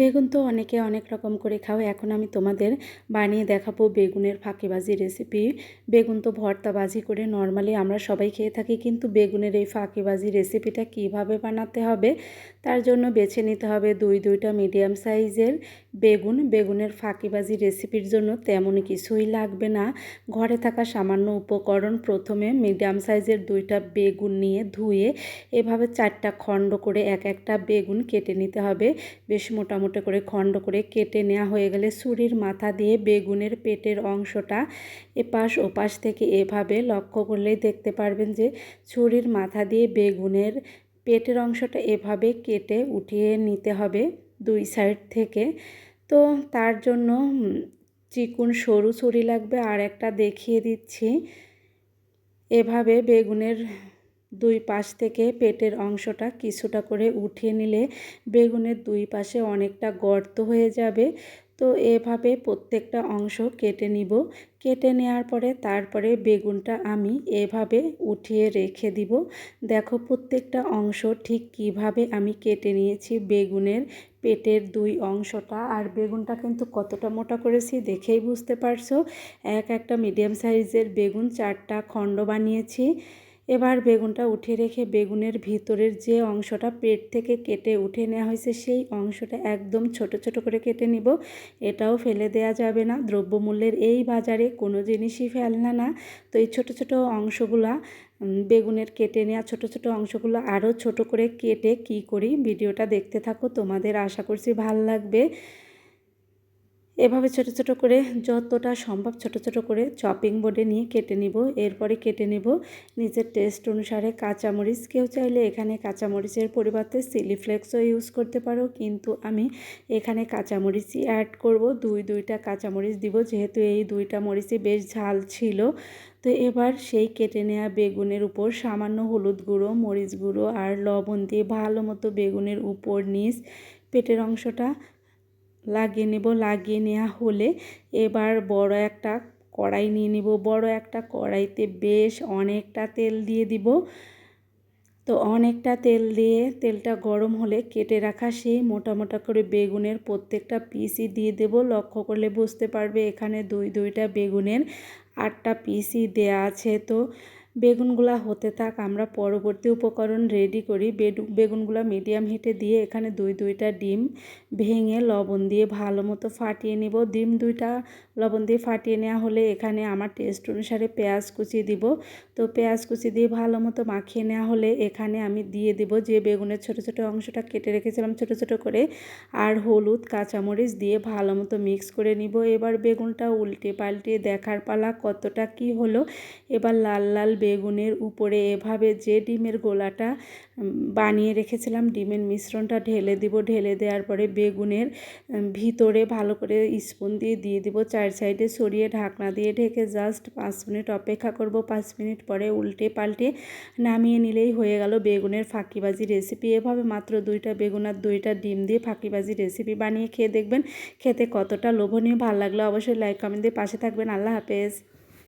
বেগুন তো অনেকে অনেক রকম করে খাও। এখন আমি তোমাদের বানিয়ে দেখাবো বেগুনের ফাঁকিবাজি রেসিপি বেগুন তো ভর্তা বাজি করে নর্মালি আমরা সবাই খেয়ে থাকি, কিন্তু বেগুনের এই ফাঁকিবাজি রেসিপিটা কীভাবে বানাতে হবে তার জন্য বেছে নিতে হবে দুই দুইটা মিডিয়াম সাইজের বেগুন। বেগুনের ফাঁকিবাজি রেসিপির জন্য তেমন কিছুই লাগবে না। ঘরে থাকা সামান্য উপকরণ প্রথমে মিডিয়াম সাইজের দুইটা বেগুন নিয়ে ধুয়ে এভাবে চারটা খণ্ড করে এক একটা বেগুন কেটে নিতে হবে। বেশ মোটা মোটা করে খণ্ড করে কেটে নেওয়া হয়ে গেলে ছুরির মাথা দিয়ে বেগুনের পেটের অংশটা এপাশ ওপাশ থেকে এভাবে লক্ষ্য করলেই দেখতে পারবেন যে ছুরির মাথা দিয়ে বেগুনের পেটের অংশটা এভাবে কেটে উঠিয়ে নিতে হবে দুই সাইড থেকে। তো তার জন্য চিকুন সরু ছুরি লাগবে। আর একটা দেখিয়ে দিচ্ছি। এভাবে বেগুনের দুই পাশ থেকে পেটের অংশটা কিছুটা করে উঠিয়ে নিলে বেগুনের দুই পাশে অনেকটা গর্ত হয়ে যাবে। তো এভাবে প্রত্যেকটা অংশ কেটে নিব। কেটে নেওয়ার পরে তারপরে বেগুনটা আমি এভাবে উঠিয়ে রেখে দিব। দেখো প্রত্যেকটা অংশ ঠিক কীভাবে আমি কেটে নিয়েছি বেগুনের পেটের দুই অংশটা। আর বেগুনটা কিন্তু কতটা মোটা করেছি দেখেই বুঝতে পারছ। এক একটা মিডিয়াম সাইজের বেগুন চারটা খণ্ড বানিয়েছি। এবার বেগুনটা উঠে রেখে বেগুনের ভিতরের যে অংশটা পেট থেকে কেটে উঠে নেওয়া হয়েছে, সেই অংশটা একদম ছোট ছোট করে কেটে নিব। এটাও ফেলে দেয়া যাবে না। দ্রব্যমূল্যের এই বাজারে কোনো জিনিসই ফেলনা না। তো এই ছোট ছোট অংশগুলা বেগুনের কেটে নেওয়া ছোট ছোট অংশগুলো আরও ছোট করে কেটে কি করি ভিডিওটা দেখতে থাকো। তোমাদের আশা করছি ভালো লাগবে। এভাবে ছোট ছোট করে যতটা সম্ভব ছোট ছোট করে চপিং বোর্ডে নিয়ে কেটে নিব। এরপরে কেটে নেব নিজের টেস্ট অনুসারে কাঁচামরিচ। কেউ চাইলে এখানে কাঁচামরিচের পরিবর্তে চিলি ফ্লেক্সও ইউজ করতে পারো, কিন্তু আমি এখানে কাঁচামরিচই অ্যাড করব। দুই দুইটা কাঁচামরিচ দিব, যেহেতু এই দুইটা মরিচই বেশ ঝাল ছিল। তো এবার সেই কেটে নেওয়া বেগুনের উপর সামান্য হলুদ গুঁড়ো, মরিচ গুঁড়ো আর লবণ দিয়ে ভালো মতো বেগুনের উপর নিচ পেটের অংশটা লাগিয়ে নেব, লাগিয়ে নেওয়া হলে এবার বড় একটা কড়াই নিয়ে নেব। বড় একটা কড়াইতে বেশ অনেকটা তেল দিয়ে দিব। তো অনেকটা তেল দিয়ে তেলটা গরম হলে কেটে রাখা সেই মোটা মোটা করে বেগুনের প্রত্যেকটা পিসই দিয়ে দেব। লক্ষ্য করলে বুঝতে পারবে এখানে দুই দুইটা বেগুনের আটটা পিসই দেয়া আছে। তো বেগুনগুলা হতে থাক, আমরা পরবর্তী উপকরণ রেডি করি। বেগুনগুলা মিডিয়াম হিটে দিয়ে এখানে দুই দুইটা ডিম ভেঙে লবণ দিয়ে ভালো মতো ফাটিয়ে নিব। ডিম দুইটা লবণ দিয়ে ফাটিয়ে নেওয়া হলে এখানে আমার টেস্ট অনুসারে পেঁয়াজ কুচি দিব। তো পেঁয়াজ কুচি দিয়ে ভালো মতো মাখিয়ে নেওয়া হলে এখানে আমি দিয়ে দিব যে বেগুনের ছোট ছোট অংশটা কেটে রেখেছিলাম ছোট ছোট করে আর হলুদ, কাঁচামরিচ দিয়ে ভালো মতো মিক্স করে নিব। এবার বেগুনটা উল্টে পাল্টে দেখার পালা কতটা কি হলো, এবার লাল লাল বেগুনের উপরে এভাবে যে ডিমের গোলাটা বানিয়ে রেখেছিলাম, ডিমের মিশ্রণটা ঢেলে দিব। ঢেলে দেওয়ার পরে বেগুনের ভিতরে ভালো করে স্পুন দিয়ে দিয়ে দিব। চার সাইডে সরিয়ে ঢাকনা দিয়ে ঢেকে জাস্ট পাঁচ মিনিট অপেক্ষা করব। পাঁচ মিনিট পরে উল্টে পাল্টে নামিয়ে নিলেই হয়ে গেল বেগুনের ফাঁকিবাজি রেসিপি। এভাবে মাত্র দুইটা বেগুন আর দুইটা ডিম দিয়ে ফাঁকিবাজি রেসিপি বানিয়ে খেয়ে দেখবেন। খেতে কতটা লোভনীয়, ভালো লাগল অবশ্যই লাইক, কমেন্ট দিয়ে পাশে থাকবেন। আল্লাহ হাফেজ।